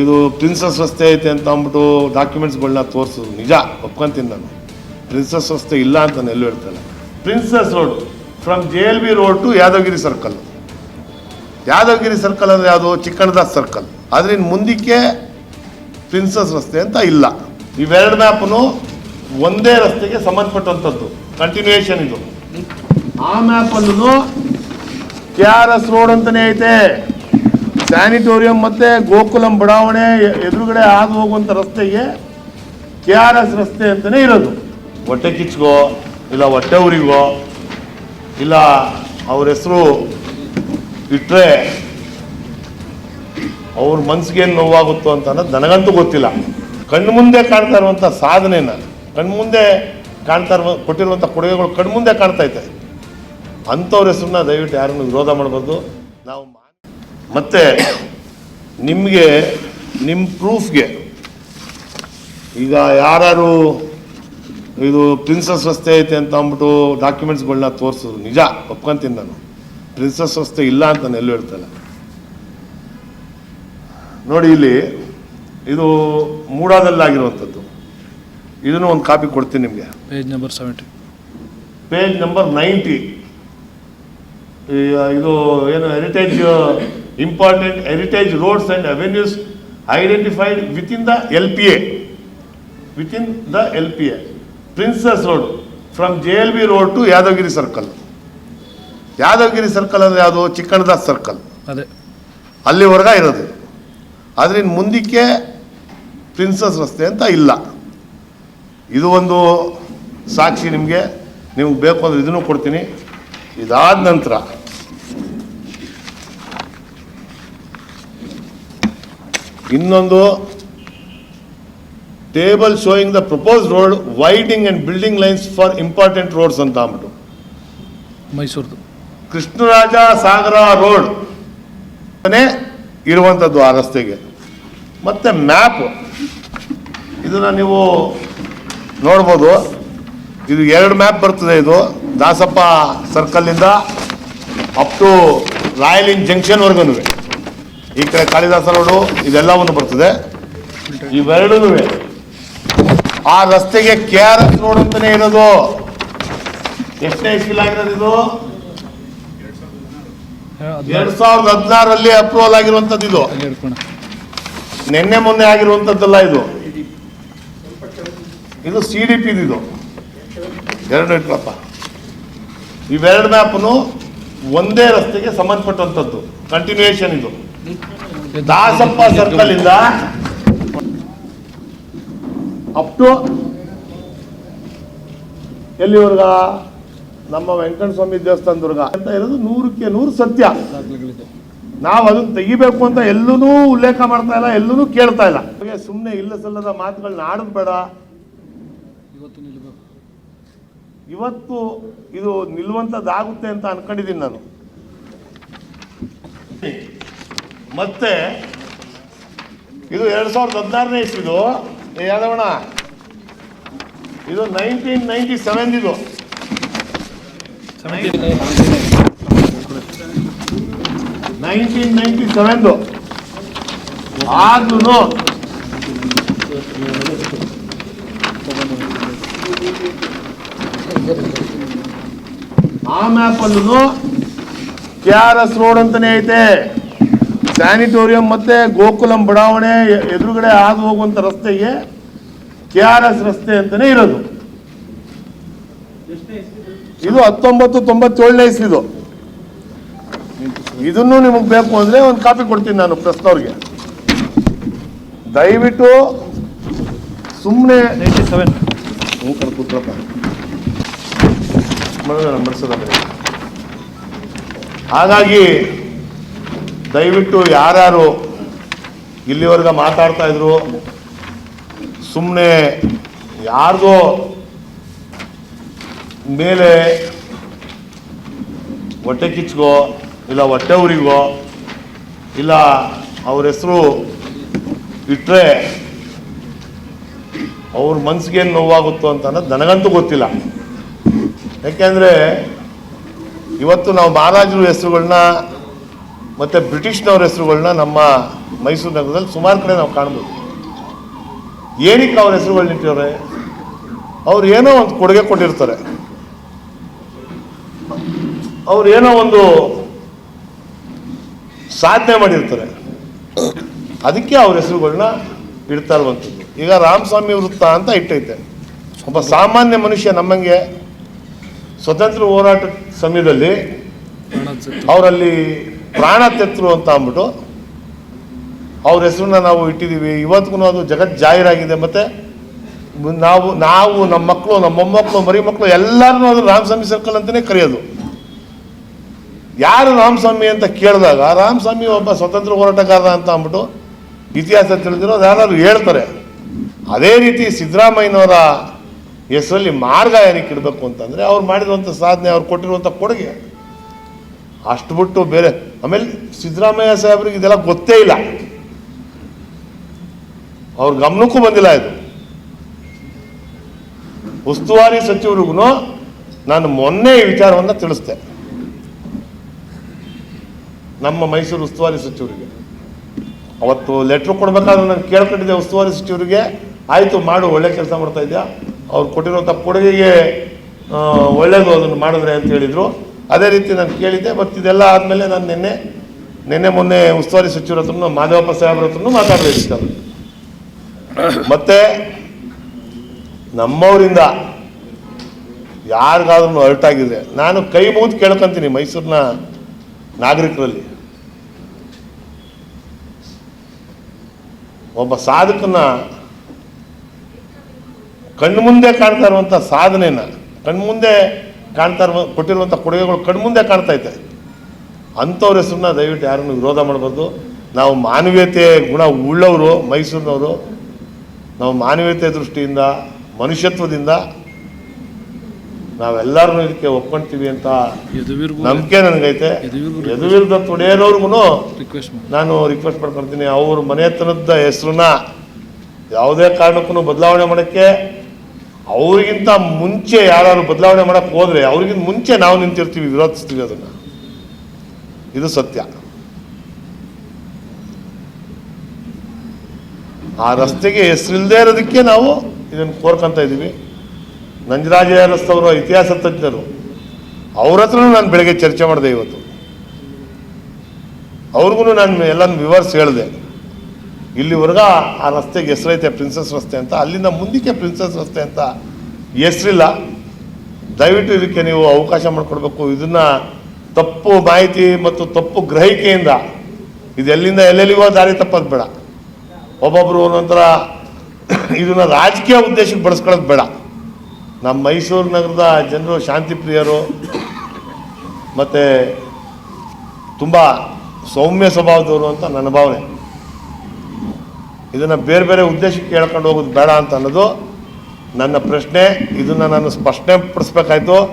ಇದು ಪ್ರಿನ್ಸಸ್ ರಸ್ತೆ ಐತೆ ಅಂತ ಅಂದ್ಬಿಟ್ಟು ಡಾಕ್ಯುಮೆಂಟ್ಸ್ಗಳನ್ನ ತೋರಿಸೋದು ನಿಜ? ಒಪ್ಕೊಂತೀನಿ ನಾನು. ಪ್ರಿನ್ಸಸ್ ರಸ್ತೆ ಇಲ್ಲ ಅಂತ ನಾನು ಎಲ್ಲೂ ಹೇಳ್ತಾನೆ. Princess road from J L B road to Yadavagiri circle Yadavagiri circle ಅಂದರೆ ಯಾವುದು? ಚಿಕ್ಕಣದಾಸ್ ಸರ್ಕಲ್ ಅದರಿಂದ ಮುಂದಕ್ಕೆ ಪ್ರಿನ್ಸಸ್ ರಸ್ತೆ ಅಂತ ಇಲ್ಲ. ಇವೆರಡು ಮ್ಯಾಪನು ಒಂದೇ ರಸ್ತೆಗೆ ಸಂಬಂಧಪಟ್ಟಂಥದ್ದು. ಕಂಟಿನ್ಯೂಯೇಷನ್ ಇದು. ಆ ಮ್ಯಾಪಲ್ಲೂ ಕೆ ಆರ್ ಎಸ್ ರೋಡ್ ಅಂತಲೇ ಐತೆ. ಸ್ಯಾನಿಟೋರಿಯಂ ಮತ್ತೆ ಗೋಕುಲಂ ಬಡಾವಣೆ ಎದುರುಗಡೆ ಹಾದು ಹೋಗುವಂತ ರಸ್ತೆಗೆ ಕೆ ಆರ್ ಎಸ್ ರಸ್ತೆ ಅಂತಲೇ ಇರೋದು. ಹೊಟ್ಟೆ ಕಿಚ್ಗೋ ಇಲ್ಲ ಹೊಟ್ಟೆ ಊರಿಗೋ ಇಲ್ಲ ಅವ್ರ ಹೆಸರು ಇಟ್ಟರೆ ಅವ್ರ ಮನ್ಸಿಗೇನು ನೋವಾಗುತ್ತೋ ಅಂತ ಅನ್ನೋದು ನನಗಂತೂ ಗೊತ್ತಿಲ್ಲ. ಕಣ್ಣು ಮುಂದೆ ಕಾಣ್ತಾ ಇರುವಂಥ ಸಾಧನೆನ, ಕಣ್ಣು ಮುಂದೆ ಕಾಣ್ತಾ ಇರುವ ಕೊಟ್ಟಿರುವಂಥ ಕೊಡುಗೆಗಳು ಕಣ್ಣು ಮುಂದೆ ಕಾಣ್ತಾ ಇದೆ ಅಂಥವ್ರ ಹೆಸರನ್ನ ದಯವಿಟ್ಟು ಯಾರನ್ನು ವಿರೋಧ ಮಾಡಬಾರ್ದು. ನಾವು ಮತ್ತೆ ನಿಮಗೆ ನಿಮ್ಮ ಪ್ರೂಫ್ಗೆ ಈಗ ಯಾರು ಇದು ಪ್ರಿನ್ಸಸ್ ರಸ್ತೆ ಐತೆ ಅಂತ ಅಂದ್ಬಿಟ್ಟು ಡಾಕ್ಯುಮೆಂಟ್ಸ್ಗಳನ್ನ ತೋರಿಸಿದ್ರು ನಿಜ ಒಪ್ಕೊಂತೀನಿ ನಾನು. ಪ್ರಿನ್ಸಸ್ ರಸ್ತೆ ಇಲ್ಲ ಅಂತ ನಾನು ಎಲ್ಲೂ ಹೇಳ್ತಲ್ಲ ನೋಡಿ ಇಲ್ಲಿ ಇದು ಮೂಡಾದಲ್ಲಾಗಿರುವಂಥದ್ದು. ಇದನ್ನು ಒಂದು ಕಾಪಿ ಕೊಡ್ತೀನಿ ನಿಮಗೆ. Page number seventy page number ninety ಇದು ಏನು heritage important heritage roads and avenues identified within the L P A within the L P A princess road from J L B road to Yadagiri circle ಅಂದರೆ ಯಾವುದು? ಚಿಕ್ಕಣ್ಣದಾಸ್ circle ಅದೇ. ಅಲ್ಲಿವರೆಗ ಇರೋದು. ಅದರಿಂದ ಮುಂದಕ್ಕೆ princess ರಸ್ತೆ ಅಂತ ಇಲ್ಲ. ಇದು ಒಂದು ಸಾಕ್ಷಿ ನಿಮಗೆ. ನಿಮ್ಗೆ ಬೇಕು ಅಂದರೆ ಇದನ್ನು ಕೊಡ್ತೀನಿ. ಇದಾದ ನಂತರ ಇನ್ನೊಂದು table showing the propose road widening and building lines for important roads ಅಂತ ಅಂದ್ಬಿಟ್ಟು. ಮೈಸೂರ್ದು. ಕೃಷ್ಣರಾಜ ಸಾಗರ ರೋಡ್ ಇರುವಂಥದ್ದು ಆ ರಸ್ತೆಗೆ. ಮತ್ತು ಮ್ಯಾಪ್ ಇದನ್ನು ನೀವು ನೋಡ್ಬೋದು. ಇದು ಎರಡು ಮ್ಯಾಪ್ ಬರ್ತದೆ ಇದು. ದಾಸಪ್ಪ ಸರ್ಕಲ್ಲಿಂದ ಅಪ್ ಟು ರಾಯಲ್ ಇನ್ ಜಂಕ್ಷನ್ವರೆಗೂ ಈ ಕಡೆ ಕಾಳಿದಾಸ ರೋಡು ಇದೆಲ್ಲವನ್ನು ಬರ್ತದೆ. ಇವೆರಡೂ ಆ ರಸ್ತೆಗೆ ಕೆ ಆರ್ ಎಸ್ ರೋಡ್ ಅಂತಾನೆ ಇರೋದು ಎಷ್ಟನೇ ಇಲ್ಲ ಇದು? ಎರಡ್ ಸಾವಿರದ ಹದಿನಾರರಲ್ಲಿ ಅಪ್ರೂವಲ್ ಆಗಿರುವಂತದ್ದು ಇದು. ನಿನ್ನೆ ಮೊನ್ನೆ ಆಗಿರುವಂತದ್ದಲ್ಲ ಇದು. ಇದು ಸಿ ಡಿ ಪಿ ಇದು. ಎರಡು ಇಟ್ಲಪ್ಪ. ಇವೆರಡು ಮ್ಯಾಪನು ಒಂದೇ ರಸ್ತೆಗೆ ಸಂಬಂಧಪಟ್ಟಂಥದ್ದು ಕಂಟಿನ್ಯೂಯೇಷನ್ ಇದು. ದಾಸಪ್ಪ ಸರ್ಕಲ್ ಇಂದ ಅಪ್ ಟು ಎಲ್ಲಿವರ್ಗ? ನಮ್ಮ ವೆಂಕಟಸ್ವಾಮಿ ಸ್ವಾಮಿ ದೇವಸ್ಥಾನದವರೆಗ. ಅಂತ ಇರೋದು ನೂರಕ್ಕೆ ನೂರು ಸತ್ಯ. ನಾವು ಅದನ್ನ ತೆಗಿಬೇಕು ಅಂತ ಎಲ್ಲೂ ಉಲ್ಲೇಖ ಮಾಡ್ತಾ ಇಲ್ಲ ಎಲ್ಲೂ ಕೇಳ್ತಾ ಇಲ್ಲ. ಸುಮ್ಮನೆ ಇಲ್ಲ ಸಲ್ಲದ ಮಾತುಗಳನ್ನ ಆಡೋದು ಬೇಡ. ಇವತ್ತು ಇದು ನಿಲ್ಲುವಂಥದ್ದಾಗುತ್ತೆ ಅಂತ ಅನ್ಕೊಂಡಿದ್ದೀನಿ ನಾನು. ಮತ್ತೆ ಇದು ಎರಡ್ ಸಾವಿರದ ಹದಿನಾರನೇ ಇಸ್ವಿದು. ಯಾದವಣ ಇದು ನೈನ್ಟೀನ್ ನೈನ್ಟಿ ಸೆವೆನ್ ಇದು. ನೈನ್ಟೀನ್ ನೈನ್ಟಿ ಸೆವೆನ್ದು ಆದ್ರೂ ಆ ಕೆ ಆರ್ ಎಸ್ ರೋಡ್ ಅಂತಾನೆ ಐತೆ. ಸ್ಯಾನಿಟೋರಿಯಂ ಮತ್ತೆ ಗೋಕುಲಂ ಬಡಾವಣೆ ಎದುರುಗಡೆ ಹಾದು ಹೋಗುವಂಥ ರಸ್ತೆಗೆ ಕೆ ಆರ್ ಎಸ್ ರಸ್ತೆ ಅಂತಲೇ ಇರೋದು. ಇದು ಹತ್ತೊಂಬತ್ತು ತೊಂಬತ್ತೇಳನೇ ಇದು ಇದನ್ನು ನಿಮಗೆ ಬೇಕು ಅಂದ್ರೆ ಒಂದು ಕಾಪಿ ಕೊಡ್ತೀನಿ ನಾನು ಪ್ರಶ್ನವ್ರಿಗೆ. ದಯವಿಟ್ಟು ಸುಮ್ಮನೆ ಹಾಗಾಗಿ ದಯವಿಟ್ಟು ಯಾರ್ಯಾರು ಇಲ್ಲಿವರೆಗೆ ಮಾತಾಡ್ತಾ ಇದ್ರು ಸುಮ್ಮನೆ ಯಾರ್ದೋ ಮೇಲೆ ಹೊಟ್ಟೆ ಕಿಚ್ಗೋ, ಇಲ್ಲ ಹೊಟ್ಟೆ ಊರಿಗೋ ಇಲ್ಲ ಅವ್ರ ಹೆಸರು ಇಟ್ಟರೆ ಅವ್ರ ಮನ್ಸಿಗೆ ಏನು ನೋವಾಗುತ್ತೋ ಅಂತ ಅನ್ನೋದು ನನಗಂತೂ ಗೊತ್ತಿಲ್ಲ. ಯಾಕೆಂದರೆ ಇವತ್ತು ನಾವು ಮಹಾರಾಜರು ಹೆಸರುಗಳನ್ನ ಮತ್ತು ಬ್ರಿಟಿಷ್ನವ್ರ ಹೆಸರುಗಳನ್ನ ನಮ್ಮ ಮೈಸೂರು ನಗರದಲ್ಲಿ ಸುಮಾರು ಕಡೆ ನಾವು ಕಾಣ್ಬೋದು. ಏನಕ್ಕೆ ಅವ್ರ ಹೆಸರುಗಳು ಇಟ್ಟಿದ್ದಾರೆ ಅವ್ರು ಏನೋ ಒಂದು ಕೊಡುಗೆ ಕೊಟ್ಟಿರ್ತಾರೆ. ಅವ್ರು ಏನೋ ಒಂದು ಸಾಧನೆ ಮಾಡಿರ್ತಾರೆ. ಅದಕ್ಕೆ ಅವ್ರ ಹೆಸರುಗಳನ್ನ ಇಡ್ತಾ ಇರುವಂಥದ್ದು. ಈಗ ರಾಮಸ್ವಾಮಿ ವೃತ್ತ ಅಂತ ಇಟ್ಟೈತೆ. ಒಬ್ಬ ಸಾಮಾನ್ಯ ಮನುಷ್ಯ ನಮ್ಮಂಗೆ ಸ್ವತಂತ್ರ ಹೋರಾಟ ಸಮಯದಲ್ಲಿ ಅವರಲ್ಲಿ ಪ್ರಾಣ ತೆತ್ತರು ಅಂತ ಅಂದ್ಬಿಟ್ಟು ಅವ್ರ ಹೆಸರನ್ನ ನಾವು ಇಟ್ಟಿದ್ದೀವಿ. ಇವತ್ತಿಗೂ ಅದು ಜಗತ್ ಜಾಹೀರಾಗಿದೆ ಮತ್ತು ನಾವು ನಾವು ನಮ್ಮ ಮಕ್ಕಳು ನಮ್ಮ ಮೊಮ್ಮಕ್ಕಳು ಮರಿ ಮಕ್ಕಳು ಎಲ್ಲರನ್ನೂ ಅದು ರಾಮಸ್ವಾಮಿ ಸರ್ಕಲ್ ಅಂತಲೇ ಕರೆಯೋದು. ಯಾರು ರಾಮಸ್ವಾಮಿ ಅಂತ ಕೇಳಿದಾಗ, ರಾಮಸ್ವಾಮಿ ಒಬ್ಬ ಸ್ವತಂತ್ರ ಹೋರಾಟಗಾರ ಅಂತ ಅಂದ್ಬಿಟ್ಟು ಇತಿಹಾಸ ತಿಳಿದಿರೋ ಯಾರಾದ್ರು ಹೇಳ್ತಾರೆ. ಅದೇ ರೀತಿ ಸಿದ್ದರಾಮಯ್ಯನವರ ಹೆಸರಲ್ಲಿ ಮಾರ್ಗ ಏನಕ್ಕೆ ಇಡಬೇಕು ಅಂತಂದರೆ ಅವ್ರು ಮಾಡಿರುವಂಥ ಸಾಧನೆ, ಅವ್ರು ಕೊಟ್ಟಿರುವಂಥ ಕೊಡುಗೆ. ಅಷ್ಟು ಬಿಟ್ಟು ಬೇರೆ ಆಮೇಲೆ ಸಿದ್ದರಾಮಯ್ಯ ಸಾಹೇಬ್ರಿಗೆ ಇದೆಲ್ಲ ಗೊತ್ತೇ ಇಲ್ಲ. ಅವ್ರ ಗಮನಕ್ಕೂ ಬಂದಿಲ್ಲ ಇದು. ಉಸ್ತುವಾರಿ ಸಚಿವರಿಗೂ ನಾನು ಮೊನ್ನೆ ಈ ವಿಚಾರವನ್ನು ತಿಳಿಸ್ದೆ. ನಮ್ಮ ಮೈಸೂರು ಉಸ್ತುವಾರಿ ಸಚಿವರಿಗೆ. ಅವತ್ತು ಲೆಟ್ರ್ ಕೊಡ್ಬೇಕಾದ್ರೆ ನಾನು ಕೇಳ್ಕೊಂಡಿದ್ದೆ ಉಸ್ತುವಾರಿ ಸಚಿವರಿಗೆ. ಆಯಿತು ಮಾಡು, ಒಳ್ಳೆ ಕೆಲಸ ಮಾಡ್ತಾ ಇದೆಯಾ? ಅವ್ರು ಕೊಟ್ಟಿರುವಂತ ಕೊಡುಗೆಗೆ ಒಳ್ಳೆಯದು ಅದನ್ನು ಮಾಡಿದ್ರೆ ಅಂತ ಹೇಳಿದರು. ಅದೇ ರೀತಿ ನಾನು ಕೇಳಿದ್ದೆ ಬಟ್ ಇದೆಲ್ಲ ಆದಮೇಲೆ ನಾನು ನಿನ್ನೆ ನಿನ್ನೆ ಮೊನ್ನೆ ಉಸ್ತುವಾರಿ ಸಚಿವರ ಹತ್ರನೂ, ಮಾಧವಪ್ಪ ಸಾಹೇಬ್ರ ಹತ್ರನೂ ಮಾತಾಡಬೇಕಿತ್ತು ಮತ್ತೆ ನಮ್ಮವರಿಂದ ಯಾರಿಗಾದ್ರೂ ಅರ್ಟ್ ಆಗಿದೆ ನಾನು ಕೈ ಮುಗಿದು ಕೇಳ್ಕೊಂತೀನಿ ಮೈಸೂರಿನ ನಾಗರಿಕರಲ್ಲಿ. ಒಬ್ಬ ಸಾಧಕನ ಕಣ್ಮುಂದೆ ಕಾಣ್ತಾ ಇರುವಂಥ ಸಾಧನೆನ, ಕಣ್ಮುಂದೆ ಕಾಣ್ತಾ ಇರುವ ಕೊಟ್ಟಿರುವಂಥ ಕೊಡುಗೆಗಳು ಕಣ್ಮುಂದೆ ಕಾಣ್ತಾ ಇದೆ ಅಂಥವ್ರ ಹೆಸರನ್ನ ದಯವಿಟ್ಟು ಯಾರನ್ನು ವಿರೋಧ ಮಾಡಬಾರ್ದು. ನಾವು ಮಾನವೀಯತೆ ಗುಣ ಉಳ್ಳವರು ಮೈಸೂರಿನವರು ನಾವು ಮಾನವೀಯತೆ ದೃಷ್ಟಿಯಿಂದ ಮನುಷ್ಯತ್ವದಿಂದ ನಾವೆಲ್ಲರೂ ಇದಕ್ಕೆ ಒಪ್ಕೊಂತೀವಿ ಅಂತ ನಂಬಿಕೆ ನನಗೈತೆ. ಯದುವೀರ್ದ ತೊಡೆಯನವ್ರಿಗೂ ನಾನು ರಿಕ್ವೆಸ್ಟ್ ಮಾಡ್ಕೊಳ್ತೀನಿ ಅವ್ರ ಮನೆತನದ ಹೆಸರನ್ನ ಯಾವುದೇ ಕಾರಣಕ್ಕೂ ಬದಲಾವಣೆ ಮಾಡೋಕ್ಕೆ ಅವ್ರಿಗಿಂತ ಮುಂಚೆ ಯಾರು ಬದಲಾವಣೆ ಮಾಡಕ್ಕೆ ಹೋದ್ರೆ ಅವ್ರಿಗಿಂತ ಮುಂಚೆ ನಾವು ನಿಂತಿರ್ತೀವಿ, ವಿರೋಧಿಸ್ತೀವಿ ಅದನ್ನು. ಇದು ಸತ್ಯ. ಆ ರಸ್ತೆಗೆ ಹೆಸರಿಲ್ಲದೆ ಇರೋದಕ್ಕೆ ನಾವು ಇದನ್ನ ಕೋರ್ಕೊಂತ ಇದ್ದೀವಿ. ನಂಜರಾಜ ರಸ್ತವರು ಇತಿಹಾಸ ತಜ್ಞರು. ಅವ್ರ ಹತ್ರನೂ ನಾನು ಬೆಳಗ್ಗೆ ಚರ್ಚೆ ಮಾಡಿದೆ ಇವತ್ತು. ಅವ್ರಿಗೂ ನಾನು ಎಲ್ಲನೂ ವಿವರಿಸಿ ಹೇಳಿದೆ. ಇಲ್ಲಿವರೆಗ ಆ ರಸ್ತೆಗೆ ಹೆಸರೈತೆ ಪ್ರಿನ್ಸಸ್ ರಸ್ತೆ ಅಂತ. ಅಲ್ಲಿಂದ ಮುಂದಕ್ಕೆ ಪ್ರಿನ್ಸಸ್ ರಸ್ತೆ ಅಂತ ಹೆಸರಿಲ್ಲ. ದಯವಿಟ್ಟು ಇದಕ್ಕೆ ನೀವು ಅವಕಾಶ ಮಾಡಿಕೊಡ್ಬೇಕು. ಇದನ್ನು ತಪ್ಪು ಮಾಹಿತಿ ಮತ್ತು ತಪ್ಪು ಗ್ರಹಿಕೆಯಿಂದ, ಇದು ಎಲ್ಲಿಂದ ಎಲ್ಲೆಲ್ಲಿಗೋ ದಾರಿ ತಪ್ಪೋದು ಬೇಡ. ಒಬ್ಬೊಬ್ಬರು ಒಂದೊಂಥರ ಇದನ್ನ ರಾಜಕೀಯ ಉದ್ದೇಶಕ್ಕೆ ಬಳಸ್ಕೊಳ್ಳೋದು ಬೇಡ. ನಮ್ಮ ಮೈಸೂರು ನಗರದ ಜನರು, ಶಾಂತಿ ಪ್ರಿಯರು, ಮತ್ತು ತುಂಬ ಸೌಮ್ಯ ಸ್ವಭಾವದವರು ಅಂತ ನನ್ನ ಭಾವನೆ. ಇದನ್ನು ಬೇರೆ ಬೇರೆ ಉದ್ದೇಶಕ್ಕೆ ಹೇಳ್ಕೊಂಡು ಹೋಗೋದು ಬೇಡ ಅಂತ ಅನ್ನೋದು ನನ್ನ ಪ್ರಶ್ನೆ. ಇದನ್ನು ನಾನು ಸ್ಪಷ್ಟನೆ ಪಡಿಸ್ಬೇಕಾಯ್ತು.